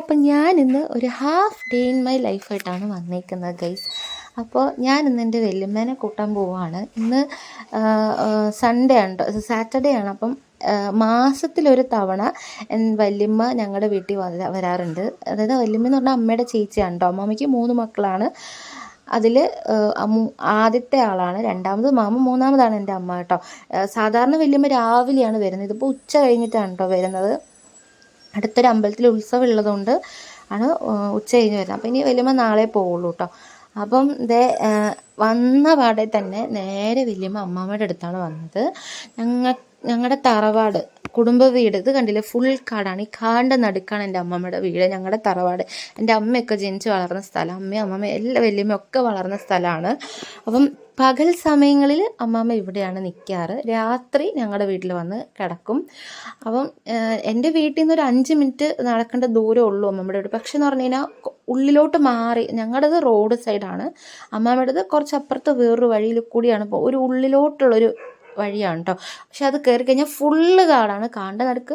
അപ്പം ഞാൻ ഇന്ന് ഒരു ഹാഫ് ഡേ ഇൻ മൈ ലൈഫായിട്ടാണ് വന്നേക്കുന്നത് ഗൈസ് അപ്പോൾ ഞാൻ ഇന്ന് എന്റെ വല്യമ്മേനെ കൂട്ടാൻ പോവുകയാണ് ഇന്ന് സൺഡേ ആണ് സാറ്റർഡേ ആണ്. അപ്പം മാസത്തിലൊരു തവണ വല്യമ്മ ഞങ്ങളുടെ വീട്ടിൽ വരാറുണ്ട്. അതായത് വല്യമ്മ എന്ന് പറഞ്ഞാൽ അമ്മയുടെ ചേച്ചിയാണ് കേട്ടോ അമ്മമ്മയ്ക്ക് മൂന്ന് മക്കളാണ്. അതിൽ ആദ്യത്തെ ആളാണ്. രണ്ടാമത് മാമ മൂന്നാമതാണ് എന്റെ അമ്മ കേട്ടോ സാധാരണ വല്യമ്മ രാവിലെയാണ് വരുന്നത്. ഇതിപ്പോൾ ഉച്ച കഴിഞ്ഞിട്ടാണ് കേട്ടോ വരുന്നത്. അടുത്തൊരു അമ്പലത്തിൽ ഉത്സവം ഉള്ളതുകൊണ്ട് ആണ് ഉച്ച കഴിഞ്ഞ് വരുന്നത്. അപ്പം ഇനി വലിയമ്മ നാളെ പോവുള്ളൂ കേട്ടോ അപ്പം ഇതേ വന്ന പാടെ തന്നെ നേരെ വലിയമ്മ അമ്മാമ്മയുടെ അടുത്താണ് വന്നത്. ഞങ്ങൾ ഞങ്ങളുടെ തറവാട് കുടുംബ വീട് ഇത് കണ്ടില്ലേ? ഫുൾ കാടാണ്. ഈ കാടിന്റെ നടുക്കാണ് എന്റെ അമ്മമ്മയുടെ വീട്. ഞങ്ങളുടെ തറവാട്. എന്റെ അമ്മയൊക്കെ ജനിച്ച് വളർന്ന സ്ഥലം അമ്മയും അമ്മമ്മ എല്ലാ വലിയമ്മയൊക്കെ വളർന്ന സ്ഥലമാണ്. അപ്പം പകൽ സമയങ്ങളിൽ അമ്മാമ്മ ഇവിടെയാണ് നിൽക്കാറ് രാത്രി ഞങ്ങളുടെ വീട്ടിൽ വന്ന് കിടക്കും. അപ്പം എന്റെ വീട്ടിൽ നിന്ന് ഒരു അഞ്ച് മിനിറ്റ് നടക്കേണ്ട ദൂരം ഉള്ളൂ അമ്മമ്മയുടെ വീട്. പക്ഷേ എന്ന് പറഞ്ഞു കഴിഞ്ഞാൽ ഉള്ളിലോട്ട് മാറി. ഞങ്ങളുടേത് റോഡ് സൈഡാണ്. അമ്മാമ്മയുടേത് കുറച്ച് അപ്പുറത്ത് വേറൊരു വഴിയിൽ കൂടിയാണ് ഇപ്പോൾ ഒരു ഉള്ളിലോട്ടുള്ളൊരു വഴിയാണ് കേട്ടോ പക്ഷെ അത് കയറി കഴിഞ്ഞാൽ ഫുള്ള് കാടാണ്. കാണ്ട നടുക്ക്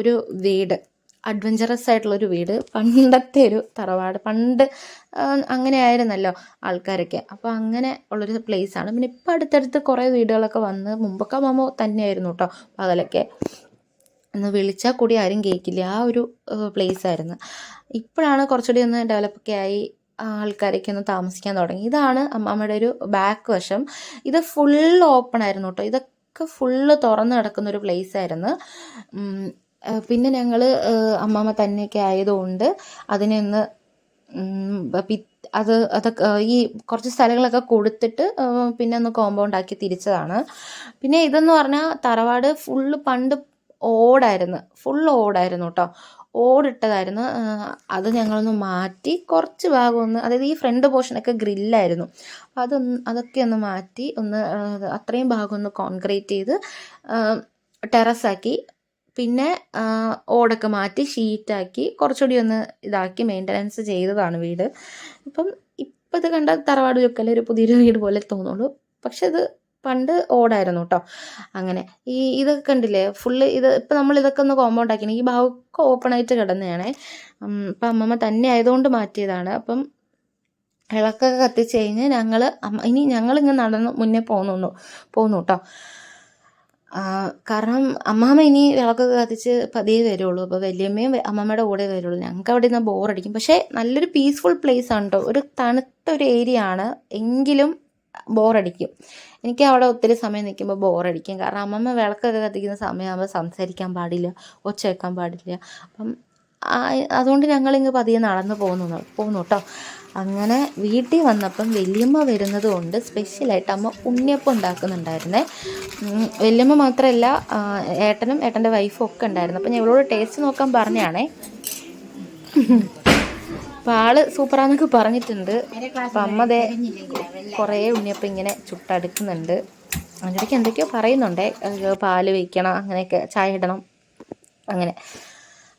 ഒരു വീട്. അഡ്വഞ്ചറസ് ആയിട്ടുള്ളൊരു വീട്. പണ്ടത്തെ ഒരു തറവാട്. പണ്ട് അങ്ങനെ ആയിരുന്നല്ലോ ആൾക്കാരൊക്കെ. അപ്പോൾ അങ്ങനെ ഉള്ളൊരു ആണ്. പിന്നെ ഇപ്പം അടുത്തടുത്ത് കുറേ വീടുകളൊക്കെ വന്ന് മുമ്പൊക്കെ മാമോ തന്നെയായിരുന്നു കേട്ടോ പകലൊക്കെ. ഒന്ന് വിളിച്ചാൽ കൂടി ആരും കേൾക്കില്ല ആ ഒരു പ്ലേസ് ആയിരുന്നു. ഇപ്പോഴാണ് കുറച്ചുകൂടി ഒന്ന് ഡെവലപ്പൊക്കെ ആയി ആൾക്കാരൊക്കെ ഒന്ന് താമസിക്കാൻ തുടങ്ങി. ഇതാണ് അമ്മയുടെ ഒരു ബാക്ക് വശം. ഇത് ഫുൾ ഓപ്പൺ ആയിരുന്നു കേട്ടോ ഇതൊക്കെ ഫുള്ള് തുറന്ന് കിടക്കുന്ന ഒരു പ്ലേസ് ആയിരുന്നു പിന്നെ ഞങ്ങൾ അമ്മാമ്മ തന്നെയൊക്കെ ആയതുകൊണ്ട് അതിനെ ഒന്ന് അത് അതൊക്കെ ഈ കുറച്ച് സ്ഥലങ്ങളൊക്കെ കൊടുത്തിട്ട് പിന്നെ ഒന്ന് കോമ്പൗണ്ട് ആക്കി തിരിച്ചതാണ്. പിന്നെ ഇതെന്ന് പറഞ്ഞാൽ തറവാട് ഫുള്ള് പണ്ട് ഓടായിരുന്നു. ഫുൾ ഓടായിരുന്നു കേട്ടോ ഓടിട്ടതായിരുന്നു. അത് ഞങ്ങളൊന്ന് മാറ്റി കുറച്ച് ഭാഗം ഒന്ന് അതായത് ഈ ഫ്രണ്ട് പോർഷനൊക്കെ ഗ്രില്ലായിരുന്നു. അതൊന്ന് അതൊക്കെ ഒന്ന് മാറ്റി ഒന്ന് അത്രയും ഭാഗം ഒന്ന് കോൺക്രീറ്റ് ചെയ്ത് ടെറസാക്കി പിന്നെ ഓടൊക്കെ മാറ്റി ഷീറ്റാക്കി കുറച്ചുകൂടി ഒന്ന് ഇതാക്കി മെയിന്റനൻസ് ചെയ്തതാണ് വീട്. ഇപ്പം ഇപ്പം ഇത് കണ്ട തറവാട് ലുക്കല്ല ഒരു പുതിയൊരു വീട് പോലെ തോന്നുള്ളൂ. പക്ഷെ ഇത് പണ്ട് ഓടായിരുന്നു കേട്ടോ അങ്ങനെ ഈ ഇതൊക്കെ കണ്ടില്ലേ ഫുള്ള് ഇത് ഇപ്പം നമ്മൾ ഇതൊക്കെ ഒന്ന് കോമ്പൗണ്ട് ആക്കിയാണ്. ഈ ഭാഗമൊക്കെ ഓപ്പൺ ആയിട്ട് കിടന്നതാണേ അപ്പം അമ്മമ്മ തന്നെ ആയതുകൊണ്ട് മാറ്റിയതാണ്. അപ്പം വിളക്കൊക്കെ കത്തിച്ച് കഴിഞ്ഞ് ഞങ്ങൾ ഇനി ഞങ്ങളിങ്ങനെ നടന്ന് മുന്നേ പോകുന്നുള്ളൂ പോകുന്നു കേട്ടോ കാരണം അമ്മാമ്മ ഇനി വിളക്കൊക്കെ കത്തിച്ച് പതിയെ വരുള്ളൂ. അപ്പോൾ വലിയമ്മയും അമ്മമ്മയുടെ കൂടെ വരുള്ളൂ. ഞങ്ങൾക്ക് അവിടെ നിന്ന് ബോറടിക്കും പക്ഷേ നല്ലൊരു പീസ്ഫുൾ പ്ലേസ് ആണ് കേട്ടോ ഒരു തണുത്തൊരു ഏരിയ ആണ്. എങ്കിലും ബോറടിക്കും എനിക്ക് അവിടെ ഒത്തിരി സമയം നിൽക്കുമ്പോൾ ബോറടിക്കും കാരണം അമ്മമ്മ വിളക്കൊക്കെ കത്തിക്കുന്ന സമയമാകുമ്പോൾ സംസാരിക്കാൻ പാടില്ല. ഒച്ച വെക്കാൻ പാടില്ല. അപ്പം അതുകൊണ്ട് ഞങ്ങളിങ്ങ് പതിയെ നടന്നു പോകുന്നു പോകുന്നു കേട്ടോ അങ്ങനെ വീട്ടിൽ വന്നപ്പം വലിയമ്മ വരുന്നത് കൊണ്ട് സ്പെഷ്യലായിട്ട് അമ്മ ഉണ്ണിയപ്പം ഉണ്ടാക്കുന്നുണ്ടായിരുന്നേ. വലിയമ്മ മാത്രമല്ല ഏട്ടനും ഏട്ടന്റെ വൈഫും ഒക്കെ ഉണ്ടായിരുന്നു. അപ്പം ഞാൻ ഇവളോട് ടേസ്റ്റ് നോക്കാൻ പറഞ്ഞാണേ. അപ്പം ആൾ സൂപ്പറാന്നൊക്കെ പറഞ്ഞിട്ടുണ്ട്. അപ്പം അമ്മ ദേ കുറേ ഉണ്ണിയപ്പം ഇങ്ങനെ ചുട്ടെടുക്കുന്നുണ്ട്. ഇടയ്ക്ക് എന്തൊക്കെയോ പറയുന്നുണ്ടേ. പാൽ വയ്ക്കണം അങ്ങനെയൊക്കെ ചായ ഇടണം അങ്ങനെ.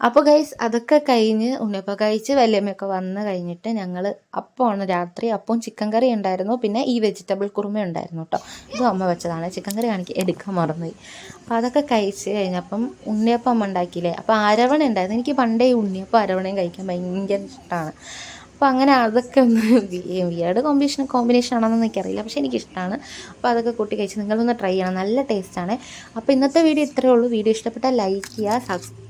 അപ്പോൾ ഗൈസ് അതൊക്കെ കഴിഞ്ഞ് ഉണ്ണിയപ്പം കഴിച്ച് വല്യമ്മയൊക്കെ വന്ന് കഴിഞ്ഞിട്ട് ഞങ്ങൾ അപ്പമാണ് രാത്രി അപ്പവും ചിക്കൻ കറി ഉണ്ടായിരുന്നു. പിന്നെ ഈ വെജിറ്റബിൾ കുറുമ ഉണ്ടായിരുന്നു കേട്ടോ ഇതും അമ്മ വെച്ചതാണ്. ചിക്കൻ കറി കാണിക്ക് എടുക്കാൻ മറന്നുപോയി. അപ്പോൾ അതൊക്കെ കഴിച്ച് കഴിഞ്ഞപ്പം ഉണ്ണിയപ്പം അമ്മ ഉണ്ടാക്കിയില്ലേ? അപ്പോൾ അരവണ ഉണ്ടായിരുന്നു. എനിക്ക് പണ്ടേ ഉണ്ണിയപ്പം അരവണയും കഴിക്കാൻ ഭയങ്കര ഇഷ്ടമാണ് അപ്പോൾ അങ്ങനെ അതൊക്കെ ഒന്ന് വിയേഡ് കോമ്പിനേഷൻ കോമ്പിനേഷൻ ആണെന്ന് എനിക്കറിയില്ല. പക്ഷേ എനിക്കിഷ്ടമാണ് അപ്പോൾ അതൊക്കെ കൂട്ടി കഴിച്ച് നിങ്ങളൊന്ന് ട്രൈ ചെയ്യണം. നല്ല ടേസ്റ്റാണ് അപ്പോൾ ഇന്നത്തെ വീഡിയോ ഇത്രയേ ഉള്ളൂ. വീഡിയോ ഇഷ്ടപ്പെട്ടാൽ ലൈക്ക് ചെയ്യുക സബ്സ്ക്രൈബ്